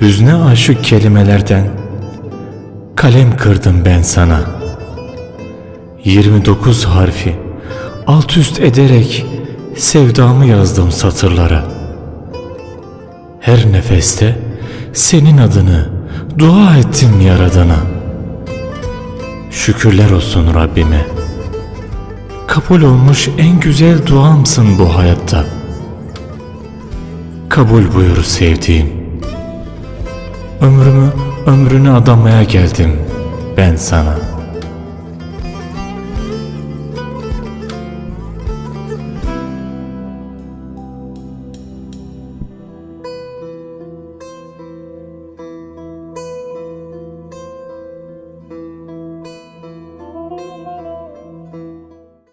Hüzne aşık kelimelerden kalem kırdım ben sana. 29 harfi alt üst ederek sevdamı yazdım satırlara. Her nefeste senin adını dua ettim yaradana. Şükürler olsun Rabbime. Kabul olmuş en güzel duamsın bu hayatta. Kabul buyur sevdiğim. Ömrümü ömrüne adamaya geldim ben sana.''